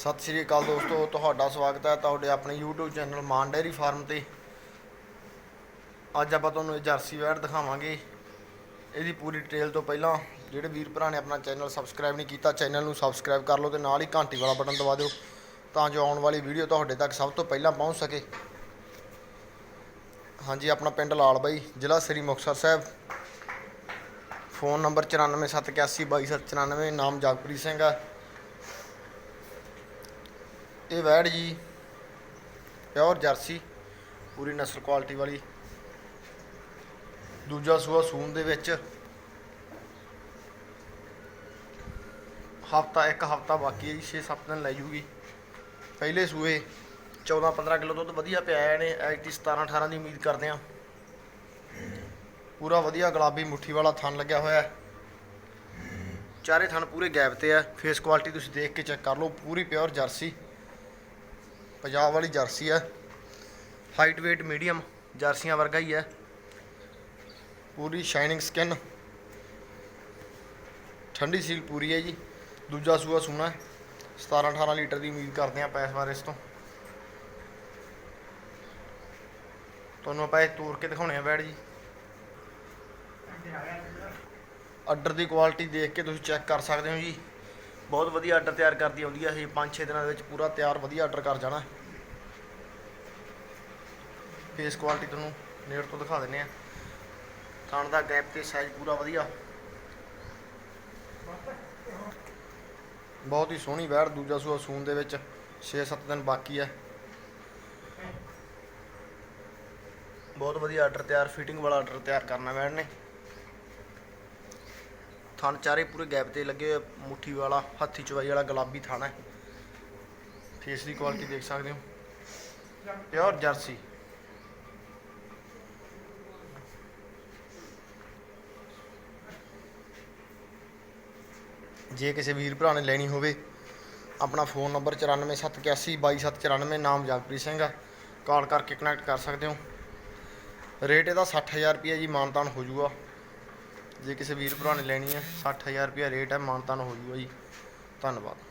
ਸਤਿ ਸ਼੍ਰੀ ਅਕਾਲ ਦੋਸਤੋ, ਤੁਹਾਡਾ ਸਵਾਗਤ ਹੈ ਤੁਹਾਡੇ ਆਪਣੇ YouTube channel Mann dairy farm ਤੇ। ਅੱਜ ਆਪਾਂ ਤੁਹਾਨੂੰ ਇਹ ਜਰਸੀ ਵੈੜ ਦਿਖਾਵਾਂਗੇ। ਇਹਦੀ ਪੂਰੀ ਡਿਟੇਲ ਤੋਂ ਪਹਿਲਾਂ ਜਿਹੜੇ ਵੀਰ ਭਰਾ ਨੇ ਆਪਣਾ ਚੈਨਲ ਸਬਸਕ੍ਰਾਈਬ ਨਹੀਂ ਕੀਤਾ, ਚੈਨਲ ਨੂੰ ਸਬਸਕ੍ਰਾਈਬ ਕਰ ਲਓ ਤੇ ਨਾਲ ਹੀ ਘੰਟੀ ਵਾਲਾ ਬਟਨ ਦਬਾ ਦਿਓ ਤਾਂ ਜੋ ਆਉਣ ਵਾਲੀ ਵੀਡੀਓ ਤੁਹਾਡੇ ਤੱਕ ਸਭ ਤੋਂ ਪਹਿਲਾਂ ਪਹੁੰਚ ਸਕੇ। ਹਾਂਜੀ, ਆਪਣਾ ਪਿੰਡ ਲਾਲ ਬਾਈ, ਜ਼ਿਲ੍ਹਾ ਸ੍ਰੀ ਮੁਕਤਸਰ ਸਾਹਿਬ। ਫੋਨ ਨੰਬਰ 9471822794 ਨਾਮ ਜਗਪ੍ਰੀਤ ਸਿੰਘ ਹੈ ਇਹ ਵੈੜ ਜੀ, ਪਿਓਰ ਜਰਸੀ, ਪੂਰੀ ਨਸਲ ਕੁਆਲਿਟੀ ਵਾਲੀ। ਦੂਜਾ ਸੂਆ ਸੂਨ ਦੇ ਵਿੱਚ। ਹਫਤਾ, ਇੱਕ ਹਫਤਾ ਬਾਕੀ ਹੈ ਜੀ 6-7 ਦਿਨ ਲੈ ਜੂਗੀ। ਪਹਿਲੇ ਸੂਏ 14-15 ਕਿਲੋ ਦੁੱਧ ਵਧੀਆ ਪਿਆਇਆ ਨੇ ਐਕਟੀ 17-18 ਦੀ ਉਮੀਦ ਕਰਦੇ ਆ ਪੂਰਾ ਵਧੀਆ ਗੁਲਾਬੀ ਮੁੱਠੀ ਵਾਲਾ ਥਣ ਲੱਗਿਆ ਹੋਇਆ ਚਾਰੇ ਥਣ ਪੂਰੇ ਗੈਪ ਤੇ ਆ ਫੇਸ ਕੁਆਲਿਟੀ ਤੁਸੀਂ ਦੇਖ ਕੇ ਚੈੱਕ ਕਰ ਲਓ, ਪੂਰੀ ਪਿਓਰ ਜਰਸੀ। ਪੰਜਾਬ ਵਾਲੀ ਜਰਸੀ ਹੈ। ਹਾਈਟ weight ਮੀਡੀਅਮ ਜਰਸੀਆਂ ਵਰਗਾ ਹੀ ਹੈ। ਪੂਰੀ ਸ਼ਾਈਨਿੰਗ ਸਕਿਨ ਠੰਡੀ ਸੀਲ ਪੂਰੀ ਹੈ ਜੀ। ਦੂਜਾ ਸੂਆ ਸੂਣਾ ਹੈ। 17 18 ਲੀਟਰ ਦੀ ਉਮੀਦ ਕਰਦੇ ਆ ਪੈਸ ਬਾਰੇ ਇਸ ਤੋਂ। ਤੁਹਾਨੂੰ ਆਪਾਂ ਇਹ ਤੋੜ ਕੇ ਦਿਖਾਉਣੇ ਆ ਬੈਡ ਜੀ। ਆਰਡਰ ਦੀ ਕੁਆਲਿਟੀ ਦੇਖ ਕੇ ਤੁਸੀਂ ਚੈੱਕ ਕਰ ਸਕਦੇ ਹੋ ਜੀ। ਬਹੁਤ ਵਧੀਆ ਆਰਡਰ ਤਿਆਰ ਕਰਦੀ ਆਉਂਦੀ ਹੈ ਇਹ। 5-6 ਦਿਨਾਂ ਦੇ ਵਿੱਚ ਪੂਰਾ ਤਿਆਰ ਵਧੀਆ ਆਰਡਰ ਕਰ ਜਾਣਾ। ਫੇਸ ਕੁਆਲਿਟੀ ਤੁਹਾਨੂੰ ਨੇੜ ਤੋਂ ਦਿਖਾ ਦਿੰਨੇ ਆ। ਥਣ ਦਾ ਗੈਪ ਤੇ ਸਾਈਜ਼ ਪੂਰਾ ਵਧੀਆ। ਬਹੁਤ ਹੀ ਸੋਹਣੀ ਵੈੜ ਦੂਜਾ ਸੂਆ ਸੂਨ ਦੇ ਵਿੱਚ। 6-7 ਦਿਨ ਬਾਕੀ ਹੈ ਬਹੁਤ ਵਧੀਆ ਆਰਡਰ ਤਿਆਰ ਫਿਟਿੰਗ ਵਾਲਾ ਆਰਡਰ ਤਿਆਰ ਕਰਨਾ ਵੈੜ ਨੇ। ਥਣ ਚਾਰੇ ਪੂਰੇ ਗੈਪ ਤੇ ਲੱਗੇ ਹੋਏ, ਮੁੱਠੀ ਵਾਲਾ ਹੱਥੀ ਚਵਾਈ ਵਾਲਾ ਗੁਲਾਬੀ ਥਣ ਹੈ। ਫੇਸ ਦੀ ਕੁਆਲਿਟੀ ਦੇਖ ਸਕਦੇ ਹੋ। ਪਿਓਰ ਜਰਸੀ ਜੇ ਕਿਸੇ ਵੀਰ ਭਰਾ ਨੇ ਲੈਣੀ ਹੋਵੇ ਆਪਣਾ ਫੋਨ ਨੰਬਰ 9471822794 ਨਾਮ ਜਗਪ੍ਰੀਤ ਸਿੰਘ ਆ। ਕਾਲ ਕਰਕੇ ਕਨੈਕਟ ਕਰ ਸਕਦੇ ਹੋ। ਰੇਟ ਇਹਦਾ 60000 ਰੁਪਏ ਜੀ ਮਾਨਤਾਨ ਹੋ ਜਾਊਗਾ ਜੇ ਕਿਸੇ ਵੀਰ ਭਰਾ ਨੇ ਲੈਣੀ ਹੈ 60000 ਰੁਪਏ ਰੇਟ ਹੈ ਮਾਨਤਾਨ ਹੋ ਜਾਊਗਾ ਜੀ। ਧੰਨਵਾਦ।